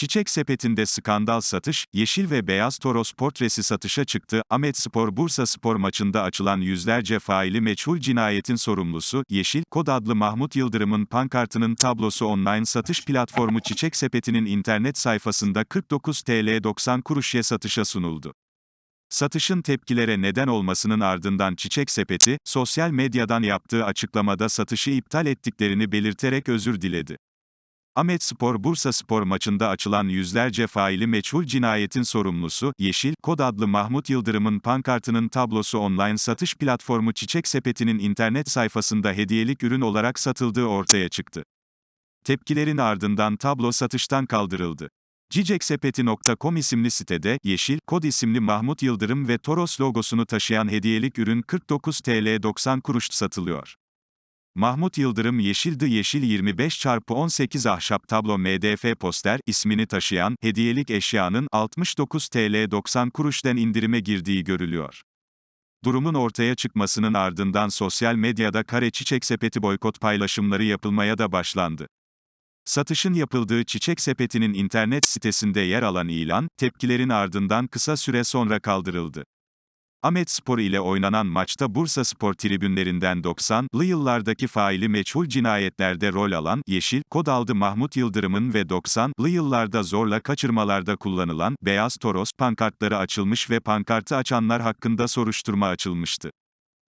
Çiçek sepetinde skandal satış, yeşil ve beyaz toros portresi satışa çıktı. Ahmet Spor Bursa Spor maçında açılan yüzlerce faili meçhul cinayetin sorumlusu, Yeşil Kod adlı Mahmut Yıldırım'ın pankartının tablosu online satış platformu Çiçek Sepeti'nin internet sayfasında 49 TL 90 kuruşya satışa sunuldu. Satışın tepkilere neden olmasının ardından Çiçek Sepeti, sosyal medyadan yaptığı açıklamada satışı iptal ettiklerini belirterek özür diledi. Ahmet Spor Bursa Spor maçında açılan yüzlerce faili meçhul cinayetin sorumlusu, Yeşil Kod adlı Mahmut Yıldırım'ın pankartının tablosu online satış platformu Çiçek Sepeti'nin internet sayfasında hediyelik ürün olarak satıldığı ortaya çıktı. Tepkilerin ardından tablo satıştan kaldırıldı. CicekSepeti.com isimli sitede, Yeşil, Kod isimli Mahmut Yıldırım ve Toros logosunu taşıyan hediyelik ürün 49 TL 90 kuruş satılıyor. Mahmut Yıldırım Yeşildi Yeşil 25 çarpı 18 ahşap tablo MDF poster ismini taşıyan hediyelik eşyanın 69 TL 90 kuruşten indirime girdiği görülüyor. Durumun ortaya çıkmasının ardından sosyal medyada kare çiçek sepeti boykot paylaşımları yapılmaya da başlandı. Satışın yapıldığı Çiçek Sepeti'nin internet sitesinde yer alan ilan, tepkilerin ardından kısa süre sonra kaldırıldı. Ahmet Spor ile oynanan maçta Bursa Spor tribünlerinden 90'lı yıllardaki faili meçhul cinayetlerde rol alan, Yeşil, kod aldı Mahmut Yıldırım'ın ve 90'lı yıllarda zorla kaçırmalarda kullanılan, Beyaz Toros pankartları açılmış ve pankartı açanlar hakkında soruşturma açılmıştı.